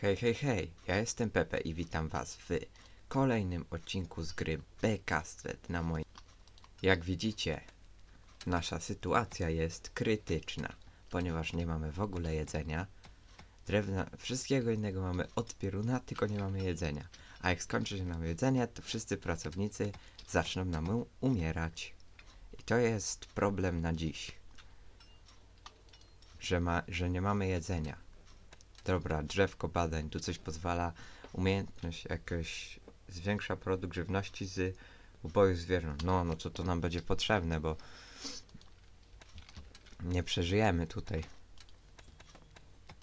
Hej, hej, hej, ja jestem Pepe i witam was w kolejnym odcinku z gry Backcasted na moim... Jak widzicie, nasza sytuacja jest krytyczna, ponieważ nie mamy w ogóle jedzenia, drewna, wszystkiego innego mamy od pieruna, tylko nie mamy jedzenia. A jak skończy się nam jedzenie, to wszyscy pracownicy zaczną nam umierać. I to jest problem na dziś. Że, ma, że nie mamy jedzenia. Dobra, drzewko badań, tu coś pozwala. Umiejętność jakoś zwiększa produkt żywności z uboju zwierząt. No, no to to nam będzie potrzebne, bo nie przeżyjemy tutaj.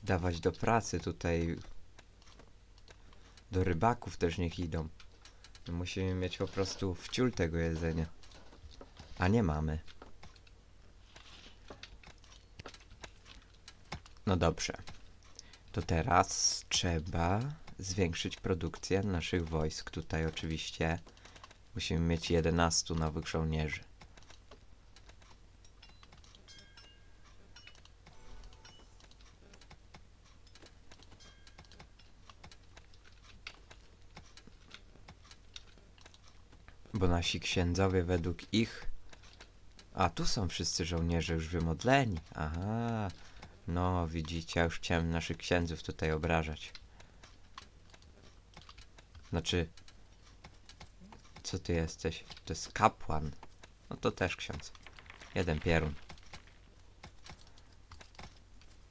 Dawać do pracy tutaj. Do rybaków też niech idą. My musimy mieć po prostu wciul tego jedzenia. A nie mamy. No dobrze. To teraz trzeba zwiększyć produkcję naszych wojsk. Tutaj oczywiście musimy mieć 11 nowych żołnierzy. Bo nasi księdzowie według ich... A, tu są wszyscy żołnierze już wymodleni. Aha. No, widzicie, ja już chciałem naszych księdzów tutaj obrażać. Znaczy... Co ty jesteś? To jest kapłan. No to też ksiądz. Jeden pierun.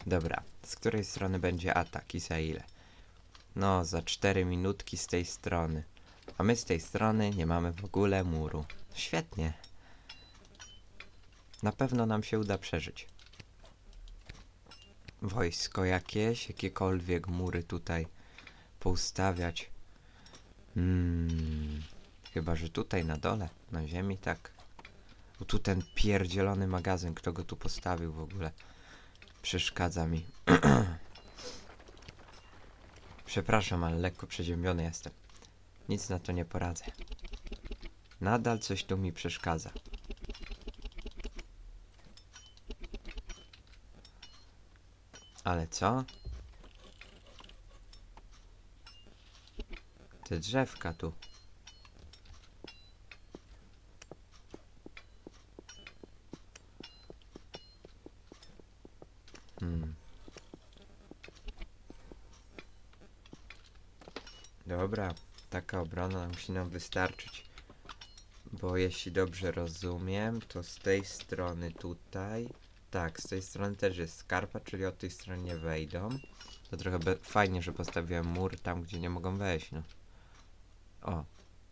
Dobra, z której strony będzie atak i za ile? No, za 4 minutki z tej strony. A my z tej strony nie mamy w ogóle muru. Świetnie. Na pewno nam się uda przeżyć. Wojsko jakieś, jakiekolwiek mury tutaj poustawiać. Hmm. Chyba, że tutaj na dole, na ziemi, tak. O, tu ten pierdzielony magazyn, kto go tu postawił w ogóle. Przeszkadza mi. Przepraszam, ale lekko przeziębiony jestem. Nic na to nie poradzę. Nadal coś tu mi przeszkadza. Ale co? Te drzewka tu. Hmm. Dobra, taka obrona musi nam wystarczyć. Bo jeśli dobrze rozumiem, to z tej strony tutaj. Tak, z tej strony też jest skarpa, czyli od tej strony nie wejdą. To trochę fajnie, że postawiłem mur tam, gdzie nie mogą wejść, no. O,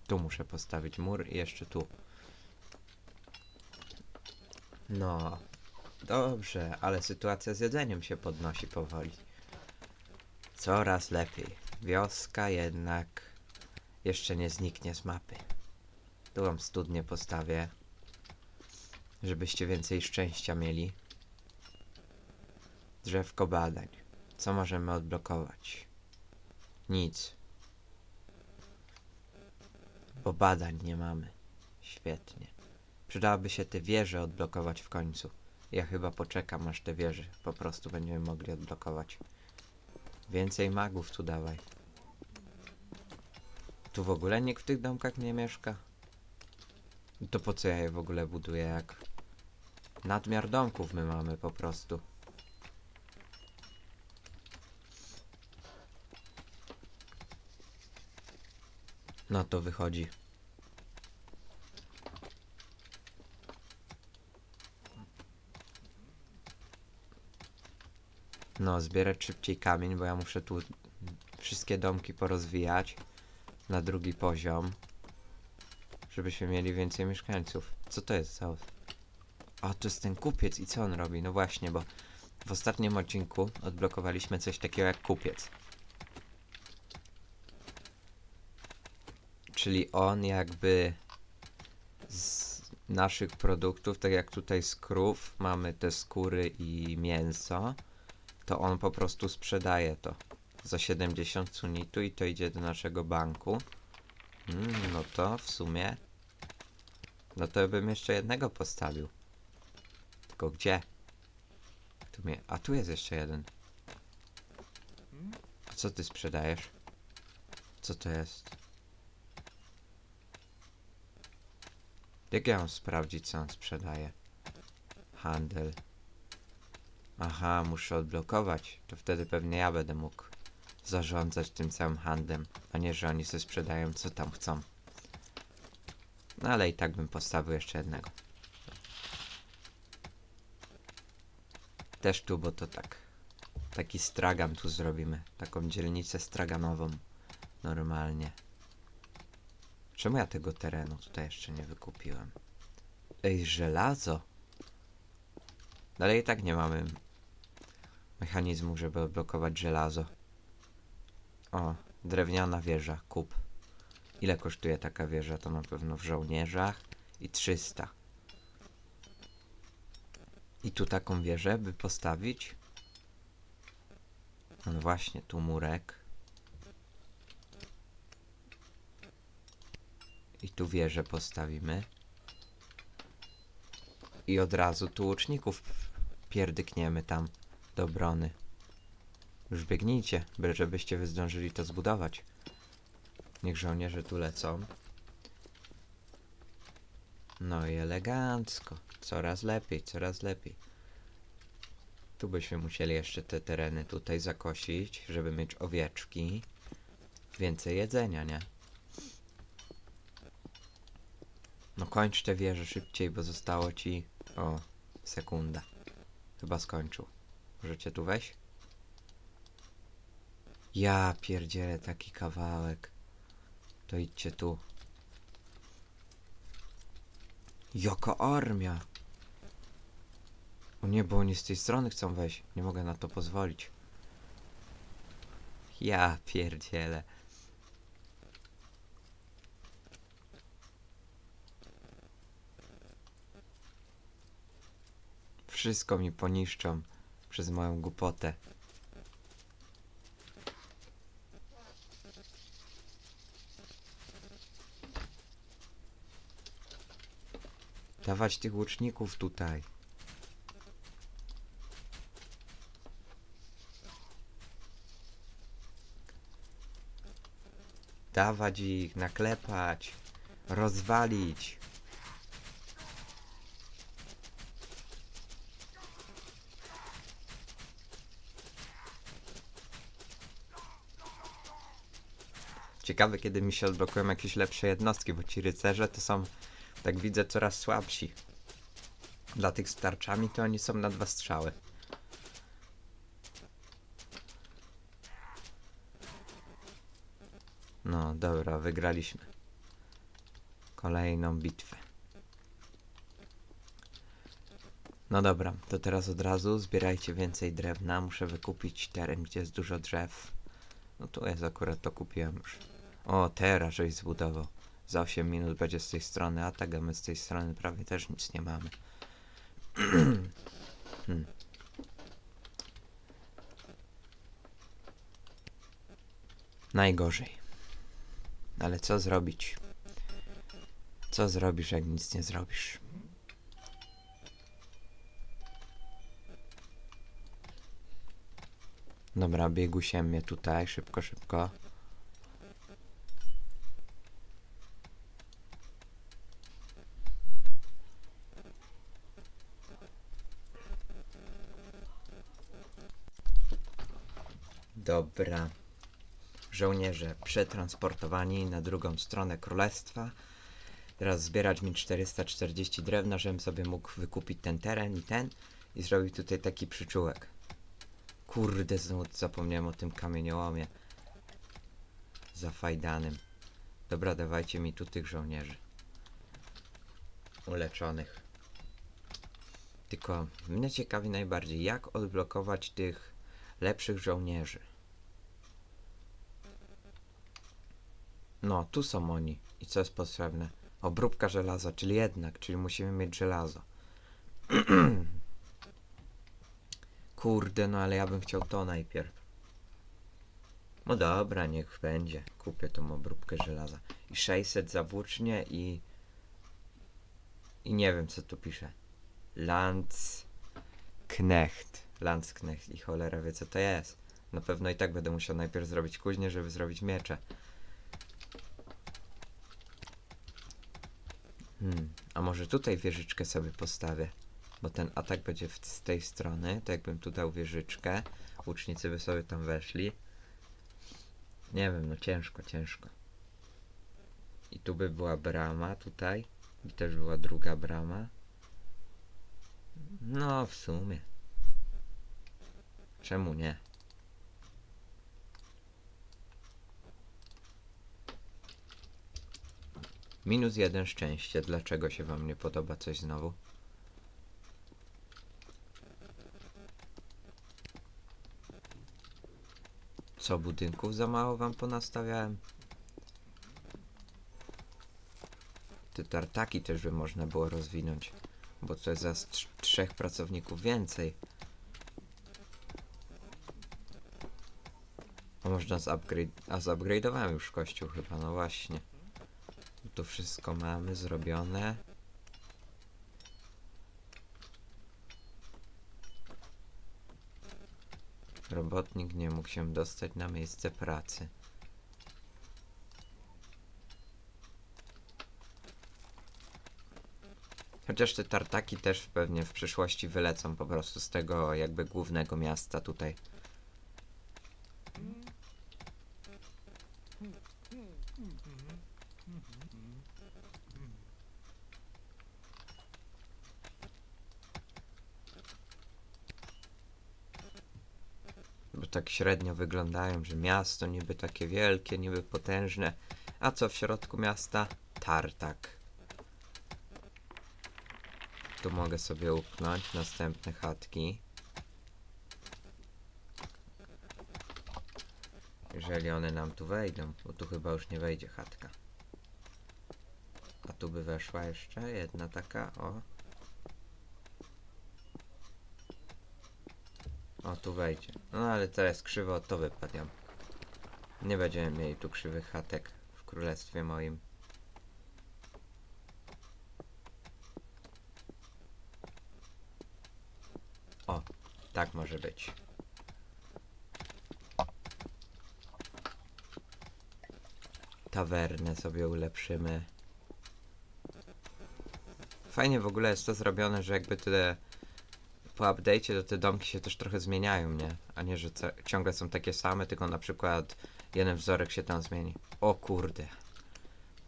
tu muszę postawić mur i jeszcze tu. No, dobrze, ale sytuacja z jedzeniem się podnosi powoli. Coraz lepiej. Wioska jednak jeszcze nie zniknie z mapy. Tu wam studnię postawię, żebyście więcej szczęścia mieli. Drzewko badań. Co możemy odblokować? Nic. Bo badań nie mamy. Świetnie. Przydałoby się te wieże odblokować w końcu. Ja chyba poczekam aż te wieże po prostu będziemy mogli odblokować. Więcej magów tu dawaj. Tu w ogóle nikt w tych domkach nie mieszka? To po co ja je w ogóle buduję jak... Nadmiar domków my mamy po prostu. No to wychodzi. No, zbierać szybciej kamień, bo ja muszę tu wszystkie domki porozwijać na drugi poziom, żebyśmy mieli więcej mieszkańców. Co to jest za... A, to jest ten kupiec i co on robi? No właśnie, bo w ostatnim odcinku odblokowaliśmy coś takiego jak kupiec. Czyli on jakby z naszych produktów, tak jak tutaj z krów, mamy te skóry i mięso, to on po prostu sprzedaje to za 70 sunitu i to idzie do naszego banku. Mm, no to w sumie. No to bym jeszcze jednego postawił. Tylko gdzie? Tu mnie... A tu jest jeszcze jeden. co ty sprzedajesz? Co to jest? Jak ja mam sprawdzić, co on sprzedaje? Handel. Aha, muszę odblokować. To wtedy pewnie ja będę mógł zarządzać tym całym handlem, a nie, że oni sobie sprzedają co tam chcą. No ale i tak bym postawił jeszcze jednego. Też tu, bo to tak. Taki stragan tu zrobimy. Taką dzielnicę straganową. Normalnie. Czemu ja tego terenu tutaj jeszcze nie wykupiłem? Ej, żelazo! Ale i tak nie mamy mechanizmu, żeby odblokować żelazo. O, drewniana wieża, kup. Ile kosztuje taka wieża? To na pewno w żołnierzach i 300. I tu taką wieżę by postawić? No właśnie, tu murek. I tu wieżę postawimy. I od razu tu łuczników pierdykniemy tam do obrony. Już biegnijcie, byle żebyście wy zdążyli to zbudować. Niech żołnierze tu lecą. No i elegancko. Coraz lepiej, coraz lepiej. Tu byśmy musieli jeszcze te tereny tutaj zakosić, żeby mieć owieczki. Więcej jedzenia, nie? No kończ te wieże szybciej, bo zostało ci... O, sekunda. Chyba skończył. Możecie tu wejść? Ja pierdzielę taki kawałek. To idźcie tu. Jaka armia! O nie, bo oni z tej strony chcą wejść. Nie mogę na to pozwolić. Ja pierdzielę. Wszystko mi poniszczą przez moją głupotę. Dawać tych łuczników tutaj. Dawać ich, naklepać, rozwalić. Ciekawe, kiedy mi się odblokują jakieś lepsze jednostki, bo ci rycerze to są, tak widzę, coraz słabsi. Dla tych z tarczami to oni są na dwa strzały. No, dobra, wygraliśmy. Kolejną bitwę. No dobra, to teraz od razu zbierajcie więcej drewna. Muszę wykupić teren, gdzie jest dużo drzew. No tu jest akurat, to kupiłem już. O, teraz żeś zbudował. Za 8 minut będzie z tej strony atak, a my z tej strony prawie też nic nie mamy. hmm. Najgorzej. Ale co zrobić? Co zrobisz, jak nic nie zrobisz? Dobra, biegu się mnie tutaj, szybko, szybko. Dobra. Żołnierze przetransportowani na drugą stronę królestwa. Teraz zbierać mi 440 drewna, żebym sobie mógł wykupić ten teren i ten i zrobić tutaj taki przyczółek. Kurde, znowu zapomniałem o tym kamieniołomie. Zafajdanym. Dobra, dawajcie mi tu tych żołnierzy. Uleczonych. Tylko mnie ciekawi najbardziej, jak odblokować tych lepszych żołnierzy. No, tu są oni. I co jest potrzebne? Obróbka żelaza, czyli jednak, czyli musimy mieć żelazo. Kurde, no ale ja bym chciał to najpierw. No dobra, niech będzie. Kupię tą obróbkę żelaza. I 600 za włócznie i... I nie wiem, co tu pisze. Landsknecht. Landsknecht. I cholera wie, co to jest. Na pewno i tak będę musiał najpierw zrobić kuźnię, żeby zrobić miecze. Hmm, a może tutaj wieżyczkę sobie postawię? Bo ten atak będzie z tej strony, to jakbym tu dał wieżyczkę, łucznicy by sobie tam weszli. Nie wiem, no ciężko, ciężko. I tu by była brama tutaj. I też była druga brama. No, w sumie. Czemu nie? Minus jeden szczęście. Dlaczego się wam nie podoba coś znowu? Co, budynków za mało wam ponastawiałem? Te tartaki też by można było rozwinąć. Bo to jest za trz- trzech pracowników więcej. A można zupgrade... A zupgrade'owałem już kościół chyba, no właśnie. Tu wszystko mamy zrobione. Robotnik nie mógł się dostać na miejsce pracy. Chociaż te tartaki też pewnie w przyszłości wylecą po prostu z tego jakby głównego miasta tutaj. Bo tak średnio wyglądają, że miasto niby takie wielkie, niby potężne, a co w środku miasta? Tartak. Tu mogę sobie upchnąć następne chatki. Jeżeli one nam tu wejdą, bo tu chyba już nie wejdzie chatka. A tu by weszła jeszcze jedna taka, o. tu wejdzie. No ale teraz krzywo to wypadnie. Nie będziemy mieli tu krzywych chatek w królestwie moim. O, tak może być. Tawernę sobie ulepszymy. Fajnie w ogóle jest to zrobione, że jakby te po update'cie to te domki się też trochę zmieniają, nie? A nie, że ciągle są takie same, tylko na przykład jeden wzorek się tam zmieni. O kurde.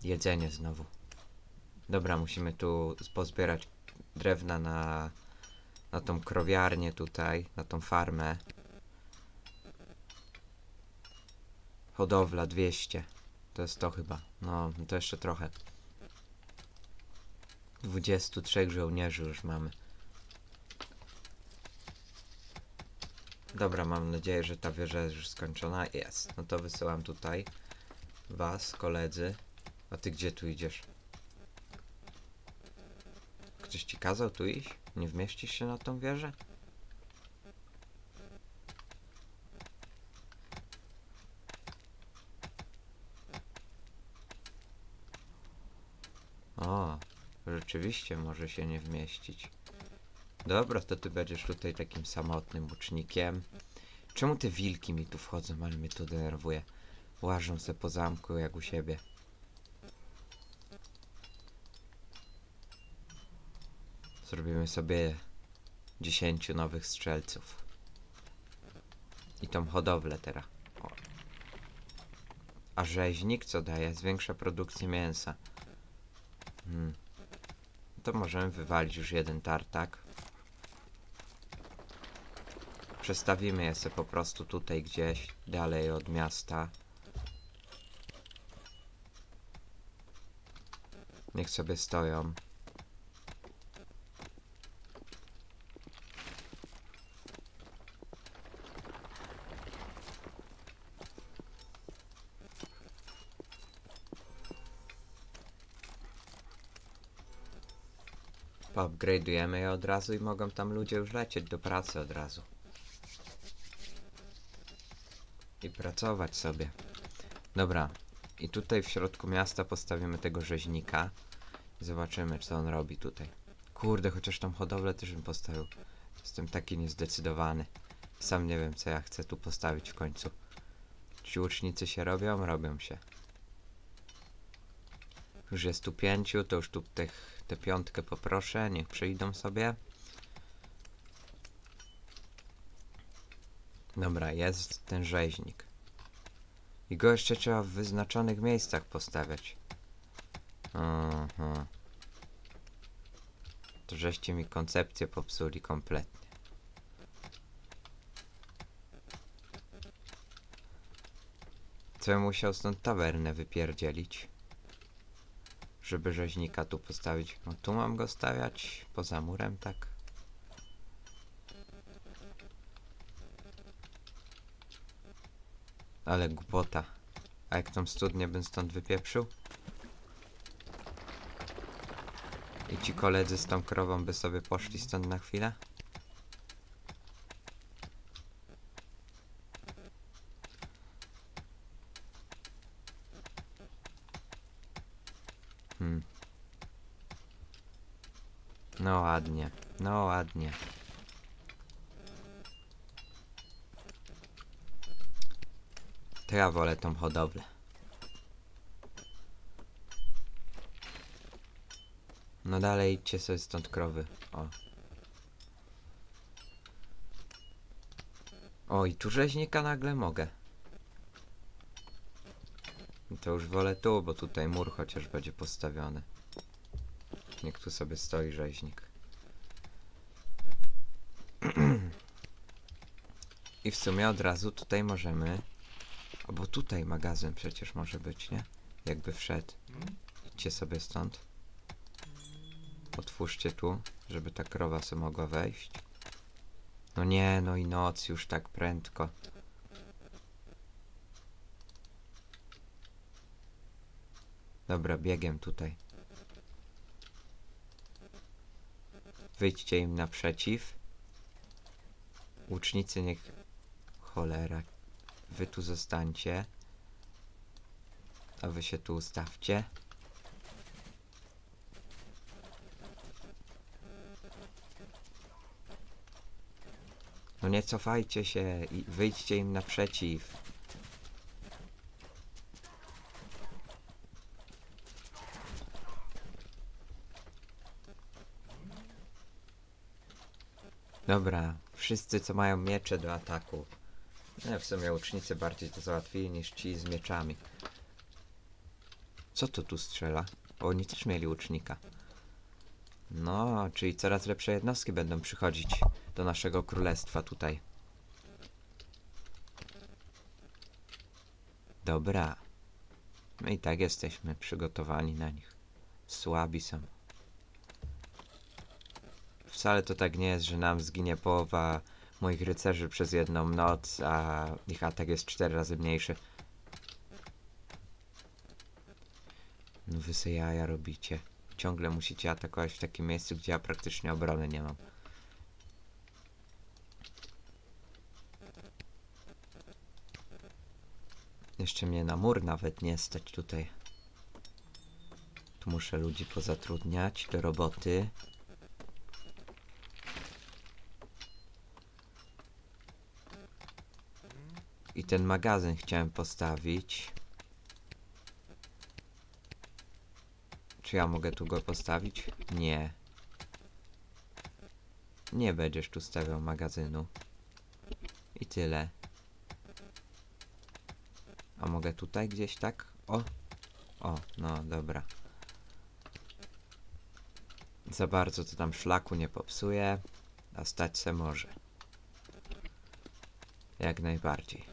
Jedzenie znowu. Dobra, musimy tu pozbierać drewna na, na tą krowiarnię tutaj, na tą farmę. Hodowla 200. To jest to chyba. No, to jeszcze trochę. 23 żołnierzy już mamy. Dobra, mam nadzieję, że ta wieża jest już skończona. Jest. No to wysyłam tutaj was, koledzy. A ty gdzie tu idziesz? Ktoś ci kazał tu iść? Nie wmieścisz się na tą wieżę? O, rzeczywiście może się nie wmieścić. Dobra, to ty będziesz tutaj takim samotnym łucznikiem. Czemu te wilki mi tu wchodzą, ale mnie to denerwuje. Łażą se po zamku jak u siebie. Zrobimy sobie 10 nowych strzelców. I tą hodowlę teraz. O. A rzeźnik co daje? Zwiększa produkcję mięsa. Hmm. To możemy wywalić już jeden tartak. Przestawimy je sobie po prostu tutaj gdzieś, dalej od miasta. Niech sobie stoją. Upgrade'ujemy je od razu i mogą tam ludzie już lecieć do pracy od razu. I pracować sobie. Dobra. I tutaj w środku miasta postawimy tego rzeźnika. Zobaczymy, co on robi tutaj. Kurde, chociaż tą hodowlę też bym postawił. Jestem taki niezdecydowany. Sam nie wiem, co ja chcę tu postawić w końcu. Ci łucznicy się robią? Robią się. Już jest tu pięciu, to już tu tych, tę piątkę poproszę, niech przyjdą sobie. Dobra, jest ten rzeźnik. I go jeszcze trzeba w wyznaczonych miejscach postawiać. Aha. To żeście mi koncepcję popsuli kompletnie. Co ja musiał stąd tawernę wypierdzielić? Żeby rzeźnika tu postawić. No tu mam go stawiać? Poza murem, tak? Ale głupota. A jak tą studnię bym stąd wypieprzył? I ci koledzy z tą krową by sobie poszli stąd na chwilę? Hmm. No ładnie, no ładnie. To ja wolę tą hodowlę. No dalej idźcie sobie stąd krowy. O. O i tu rzeźnika nagle mogę. To już wolę tu, bo tutaj mur chociaż będzie postawiony. Niech tu sobie stoi rzeźnik. I w sumie od razu tutaj możemy... Albo tutaj magazyn przecież może być, nie? Jakby wszedł. Idźcie sobie stąd. Otwórzcie tu, żeby ta krowa sobie mogła wejść. No nie, no i noc już tak prędko. Dobra, biegiem tutaj. Wyjdźcie im naprzeciw. Łucznicy niech... Cholera. Wy tu zostańcie. A wy się tu ustawcie. No nie cofajcie się i wyjdźcie im naprzeciw. Dobra, wszyscy co mają miecze do ataku. Nie, w sumie łucznicy bardziej to załatwili niż ci z mieczami. Co to tu strzela? Bo oni też mieli łucznika. No, czyli coraz lepsze jednostki będą przychodzić do naszego królestwa tutaj. Dobra. My i tak jesteśmy przygotowani na nich. Słabi są. Wcale to tak nie jest, że nam zginie połowa moich rycerzy przez jedną noc, a ich atak jest cztery razy mniejszy. No wy se jaja robicie. Ciągle musicie atakować w takim miejscu, gdzie ja praktycznie obrony nie mam. Jeszcze mnie na mur nawet nie stać tutaj. Tu muszę ludzi pozatrudniać do roboty. I ten magazyn chciałem postawić. Czy ja mogę tu go postawić? Nie. Nie będziesz tu stawiał magazynu. I tyle. A mogę tutaj gdzieś tak? O! O, no dobra. Za bardzo to tam szlaku nie popsuje, a stać se może. Jak najbardziej.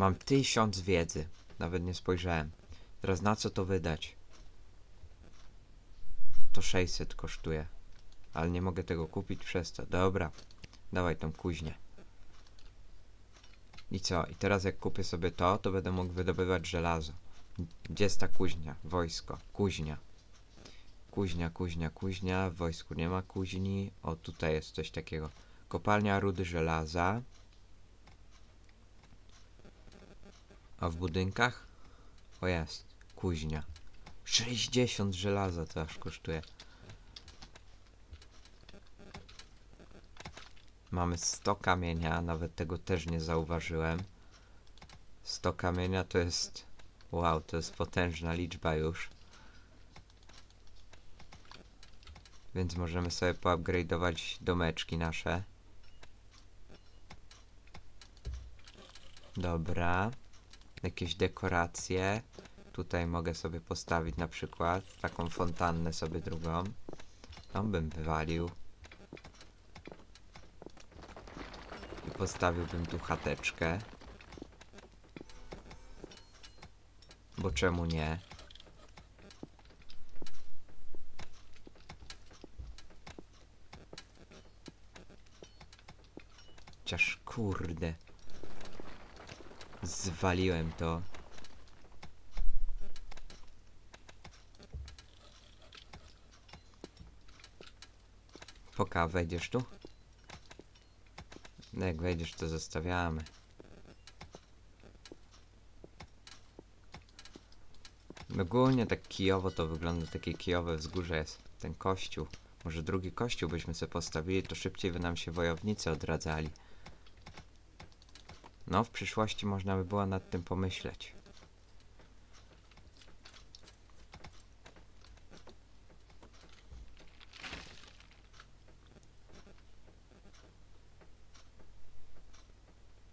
Mam tysiąc wiedzy. Nawet nie spojrzałem. Teraz na co to wydać? To 600 kosztuje. Ale nie mogę tego kupić przez to. Dobra. Dawaj tą kuźnię. I co? I teraz jak kupię sobie to, to będę mógł wydobywać żelazo. Gdzie jest ta kuźnia? Wojsko. Kuźnia. Kuźnia, kuźnia, kuźnia. W wojsku nie ma kuźni. O, tutaj jest coś takiego. Kopalnia rudy żelaza. A w budynkach? O jest, kuźnia. 60 żelaza to aż kosztuje. Mamy 100 kamienia, nawet tego też nie zauważyłem. 100 kamienia to jest... Wow, to jest potężna liczba już. Więc możemy sobie poupgrade'ować domeczki nasze. Dobra. Jakieś dekoracje. Tutaj mogę sobie postawić na przykład taką fontannę sobie drugą. Tą bym wywalił. I postawiłbym tu chateczkę. Bo czemu nie? Chociaż kurde. Zwaliłem to. Poka, wejdziesz tu? No jak wejdziesz, to zostawiamy. Ogólnie tak kijowo to wygląda, takie kijowe wzgórze jest ten kościół. Może drugi kościół byśmy sobie postawili, to szybciej by nam się wojownicy odradzali. No, w przyszłości można by było nad tym pomyśleć.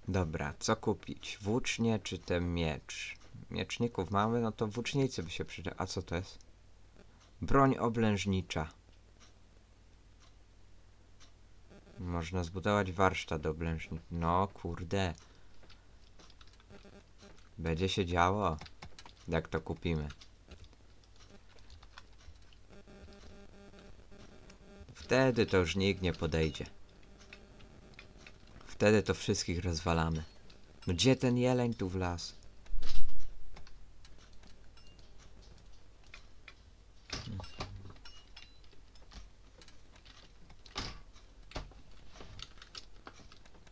Dobra, co kupić? Włócznie czy ten miecz? Mieczników mamy, no to włócznicy by się przydał. A co to jest? Broń oblężnicza. Można zbudować warsztat oblężny. No kurde. Będzie się działo. Jak to kupimy. Wtedy to już nikt nie podejdzie. Wtedy to wszystkich rozwalamy. No gdzie ten jeleń tu wlazł?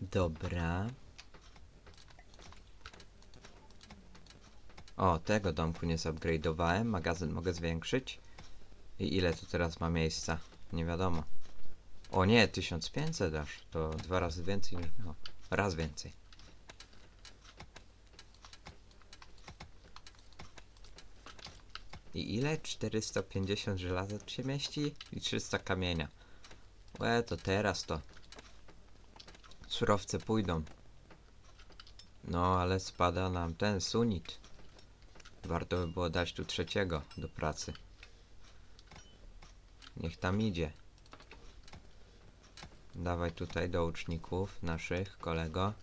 Dobra. O, tego domku nie zupgrade'owałem. Magazyn mogę zwiększyć. I ile tu teraz ma miejsca? Nie wiadomo. O nie, 1500 aż. To dwa razy więcej niż miało. Raz więcej. I ile? 450 żelaza się mieści? I 300 kamienia. Łe, to teraz to. Surowce pójdą. No, ale spada nam ten sunit. Warto by było dać tu trzeciego do pracy. Niech tam idzie. Dawaj tutaj do uczników naszych, kolego.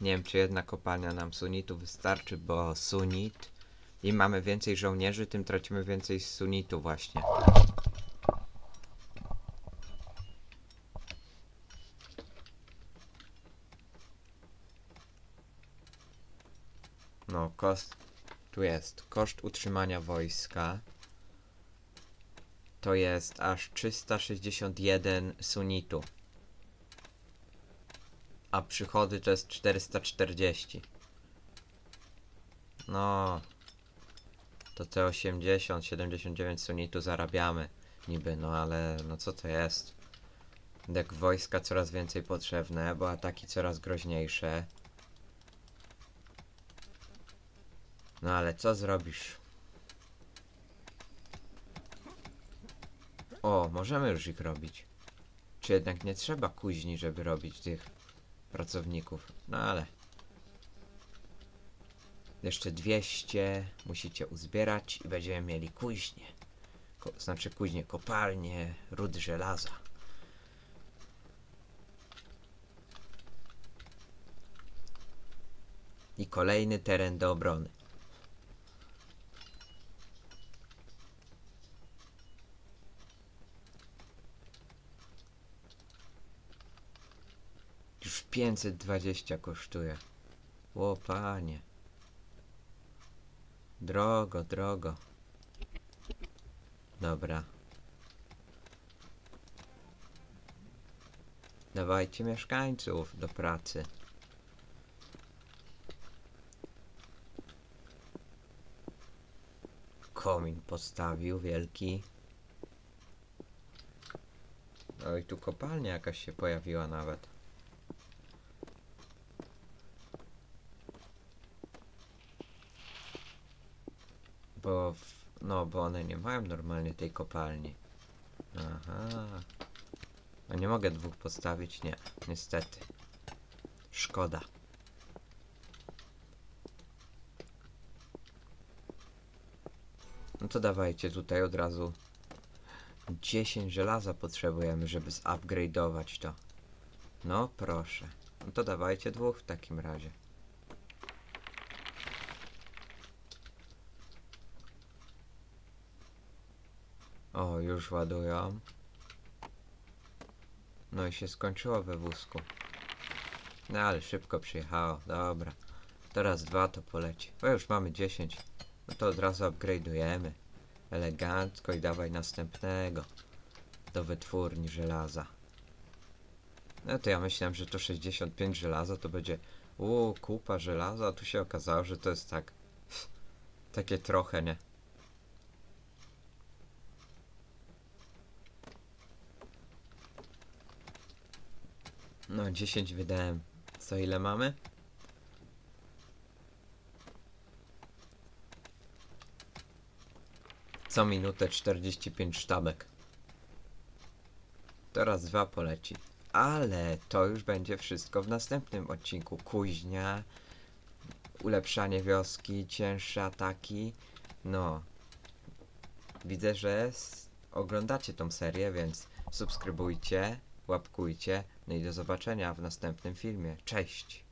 Nie wiem, czy jedna kopalnia nam sunitu wystarczy, bo sunit... Im mamy więcej żołnierzy, tym tracimy więcej sunitu właśnie. Koszt... Tu jest. Koszt utrzymania wojska. To jest aż 361 sunitu. A przychody to jest 440. No. To te 80, 79 sunitu zarabiamy. Niby, no ale no co to jest? Jak wojska coraz więcej potrzebne, bo ataki coraz groźniejsze. No ale co zrobisz? O, możemy już ich robić. Czy jednak nie trzeba kuźni, żeby robić tych pracowników? No ale... Jeszcze 200 musicie uzbierać i będziemy mieli kuźnię. Ko znaczy kuźnię, kopalnię, rudy żelaza. I kolejny teren do obrony. Już 520 kosztuje. O panie. Drogo, drogo. Dobra. Dawajcie mieszkańców do pracy. Komin postawił wielki. No i tu kopalnia jakaś się pojawiła nawet. Bo, w, no, bo one nie mają normalnie tej kopalni. Aha. A nie mogę dwóch postawić? Nie, niestety. Szkoda. No to dawajcie tutaj od razu 10 żelaza potrzebujemy, żeby zupgrade'ować to. No proszę. No to dawajcie dwóch w takim razie. O, już ładują. No i się skończyło we wózku. No ale szybko przyjechało, dobra. Teraz dwa to poleci. Bo już mamy 10. No to od razu upgrade'ujemy. Elegancko i dawaj następnego. Do wytwórni żelaza. No to ja myślałem, że to 65 żelaza to będzie u kupa żelaza, a tu się okazało, że to jest tak takie trochę, nie? No 10 wydałem. Co ile mamy? Co minutę 45 sztabek. Teraz dwa poleci. Ale to już będzie wszystko w następnym odcinku. Kuźnia, ulepszanie wioski, cięższe ataki. No. Widzę, że oglądacie tą serię, więc subskrybujcie, łapkujcie. No i do zobaczenia w następnym filmie. Cześć!